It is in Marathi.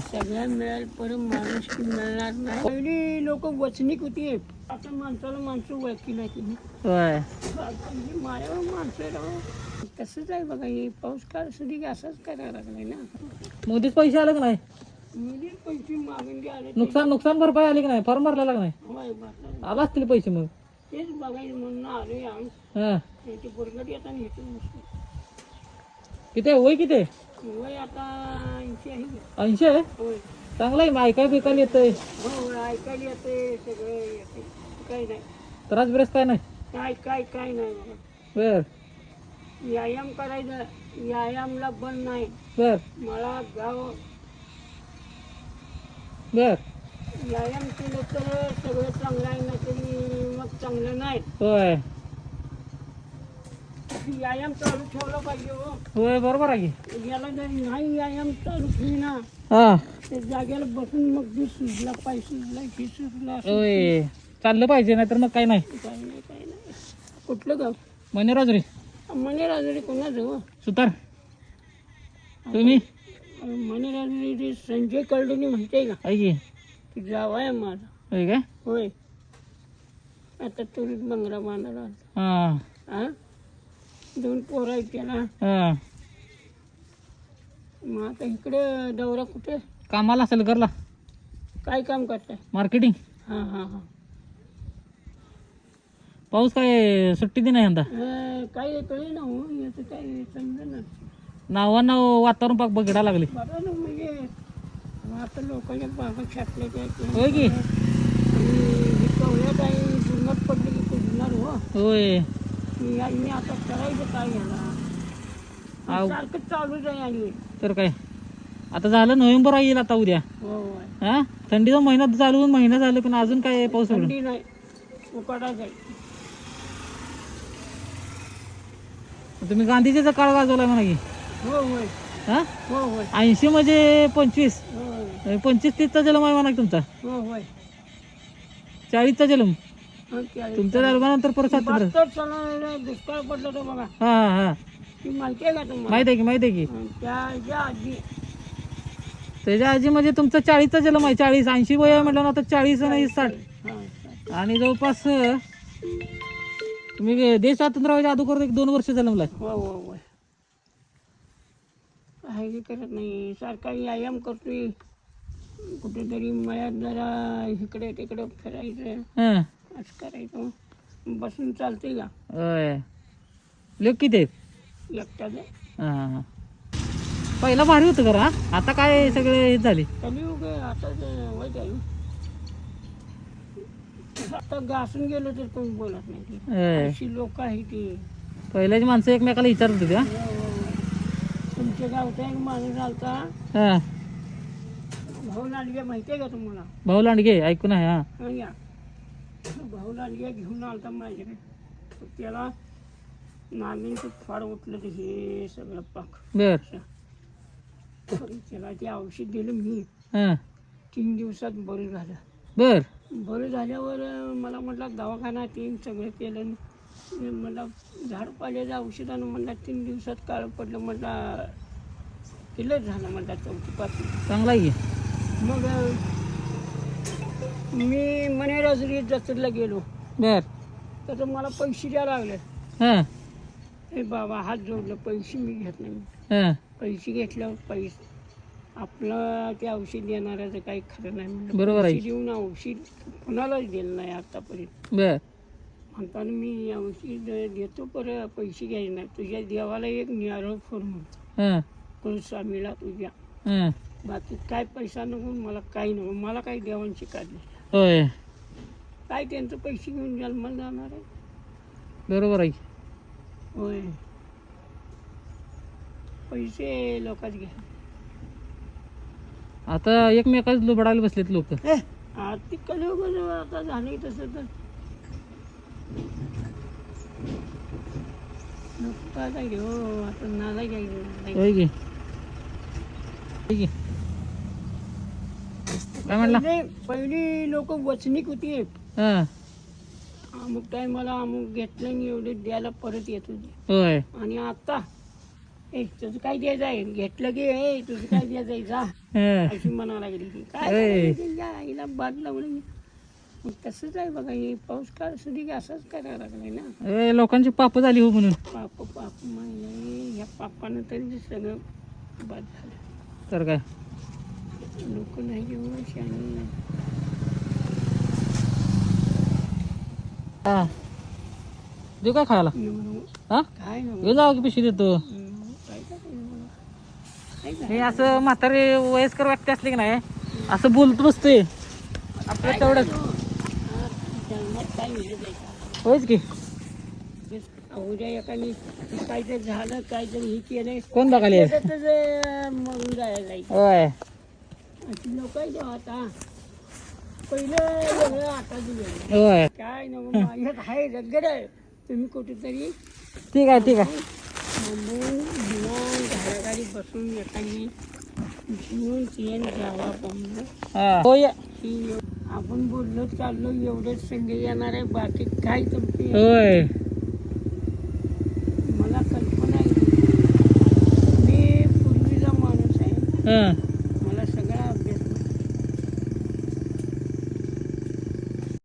सगळ्या मिळेल परत माणूस मिळणार नाही. पहिली लोक वचनिक होती. आता माणसाला माणसं ओळखी नाही तुम्ही. होय. माणसं राव. तसंच आहे बघा हे पाऊस काळ सुधी असंच करायला लागलाय ना. मोदीच पैसे आले का नाही? मुली पैसे मागून घ्या आले नुकसान नुकसान भरपाई आली का नाही? फॉर्म भरला का नाही? होय बरं. आला असतील पैसे मग. तेच बघायचं म्हणून आलोय आम्ही. हा. ते बुरगट येताना येतो मस्त किती आहे? वय किती आहे? वय आता ऐंशी आहे. की. ऐंशी आहे? होय. चांगलं आहे मग ऐकाय बिकायला येतंय. हो ऐकायला येते सगळं येते काही नाही. त्रास बिरास काय नाही? काय काय काय नाही. बर. व्यायाम करायचं व्यायामला बंद नाही. बर. मला गाव बर. व्यायाम केलं तर सगळं चांगलं आहे ना तरी मग चांगलं नाही. होय. व्यायाम चालू ठेवला पाहिजे हो. होय बरोबर आहे की. याला जरी नाही व्यायाम चालू हा. ते जागेला बसून मग सुजला पाय सुजला ही होय चाललं पाहिजे नाहीतर मग काय नाही. काही नाही काही नाही. कुठलं गाव? मनेराजुरी. मने राजरी कोणाचं हो? सुतार. तुम्ही? मने राजरी ते संजय कळडणी माहिती आहे का? आहे की. ते जावा आहे माझा. होय काय? होय. आता तुरीत बंगला बांधायला आला. हा. हा? दोन पोरं आहेत त्याला. हा. मग आता इकडे दौरा कुठे? कामाला असेल करला काय काम करताय? मार्केटिंग. हां हां हां. पाऊस काय सुट्टी दे नाही यंदा? अं, काय कळे ना हो याचं काय समजा नावानं वातावरण पाक बघडा लागले. बरं ना म्हणजे आता लोकांच्या काय ते. होय की? आणि कवळ्यात आहे जुन्नत पडली की कुजणार हो. होय. मी आता करायचं काय याला आव. सारखं चालूच आहे आणि. तर काय? आता झालं नोव्हेंबर येईल आता उद्या. हो होय. हा? थंडीचा महिना चालू होऊन महिना झालं पण अजून काय पाऊस थंडी नाही. उकाडाच आहे तुम्ही गांधीजीचा काळ गाजवला म्हणा की. हो होय. हा? हो होय. ऐंशी म्हणजे पंचवीस. होय. पंचवीस तीसचा जन्म आहे म्हणा की तुमचा. हो होय. चाळीसचा जन्म. तुमच्या जन्मानंतर परत बहात्तर दुष्काळ पडला तो बघा. हा हा हा. ती माहिती आहे का तुम्हाला? माहीत आहे की माहीत आहे की? आणि त्याच्या आजी म्हणजे तुमचा चाळीसचा जन्म आहे चाळीस. ऐंशी वय आहे म्हटलं ना तर चाळीस आणि साठ. हा, आणि जवळपास अं, तुम्ही देश स्वातंत्र्य व्हायच्या अगोदर एक दोन वर्ष जन्मलाय. हो हो हो. काही करत नाही. सारखा व्यायाम करतोय. कुठेतरी मळ्यात जरा इकडे तिकडे फिरायचं. हं. असं करायचं. बसून चालते का? होय. लोक किती आहेत? एकट्याच हा, हा. पहिला भारी होतं करा आता काय सगळे हे झाले? कलियुग आहे, आता ते वाईट आहे आता घासून गेलो तर कोणी बोलत नाही होय. अशी लोक आहे ती. पहिल्याची माणसं एकमेकाला विचारत होती हा? तुमच्या गावचा एक माणूस आलता. हा. भाऊ लांडगे माहिती आहे का तुम्हाला? भाऊ लांडगे ऐकून आहे हा. हा या. भाऊ लांडगे घेऊन आलता माझ्याकडे. तर त्याला नागिनचं फाड उठलं ते हे सगळं पाक. बर. तर त्याला ते औषध दिलं मी. हा. तीन दिवसात बरं झालं. बर. बरं झाल्यावर मला म्हटलं दवाखाना तीन सगळं केलं. मी म्हणलं झाड पाल्याचं औषधानं म्हणलं तीन दिवसात काळं पडलं. म्हटलं केलं झालं. म्हटलं चौथी पाचवी चांगला आहे. मग मी मनेराजरी जत्रेला गेलो. बर. तर मला पैसे द्यायला लागले. हा. हे बाबा हात जोडलं पैसे मी घेत नाही. हा. पैसे घेतल्यावर पैसे. आपलं ते औषध देणाऱ्याचं काही खरं नाही म्हणलं. बरोबर आहे. पैसे देऊन औषध कोणालाच दिलं नाही आतापर्यंत. बर. म्हणताना मी औषध देतो पर पैसे घ्यायचे नाही. तुझ्या देवाला एक निराळ फोन म्हणतो हा. कुलस्वामीला तुझ्या. हा. बाकी काय पैसा नको मला काही नको. मला काही देवांची काढली होय. काय त्यांचं पैसे घेऊन जन्माला जाणार आहे. बरोबर आहे. की. होय. पैसे लोकात घ्या. आता एकमेकाच लुबडायला बसलेत लोक. आर्थिक कलियुग आता झालंय तसं तर. नको काय काय हो आता नाला घ्यायचं. होय की. होय की. काय म्हणला? पहिले- पहिली लोक वचनिक होती. हा. अमुक टायमाला अमुक घेतलं आणि एवढे द्यायला परत येत होते. होय. आणि आता ए तुझं काय द्यायचं आहे? घेतलं की ए तुझं काय द्यायचं आहे? जा. हं. अशी म्हणावं लागली ती काय ए. करायचं? या आईला बाद लावलं मग तसंच आहे बघा हे पाऊस काळ सुधी असंच करायला लागलाय ना. ए, लोकांची पाप झाली हो म्हणून. पाप पाप म्हणजे ह्या पापानं तरी सगळं बाद झालं. तर काय? लोक नाही हा. देऊ काय खायला? हा? घेऊन जावं की पिशवी देतो हे? असं म्हातारे वयस्कर व्यक्ती असले की नाही असं बोलत बसतोय. आपलं तेवढंच. हा? होयच की. उद्या एकाने काहीतरी झालं काहीतरी हे केलंय कोण बघायला होय. आता. पहिलं वेगळं आता वेगळं होय. काय नको माझ्यात आहे रगड तुम्ही कुठेतरी ठीक आहे ठीक आहे. बसून एकाने जीवन चेन जावा पाहून हा. होय. की आपण बोललो चाललो एवढंच संघ येणार आहे बाकी काय तुमची? होय. मला कल्पना आहे. मी पूर्वीचा माणूस आहे. हं.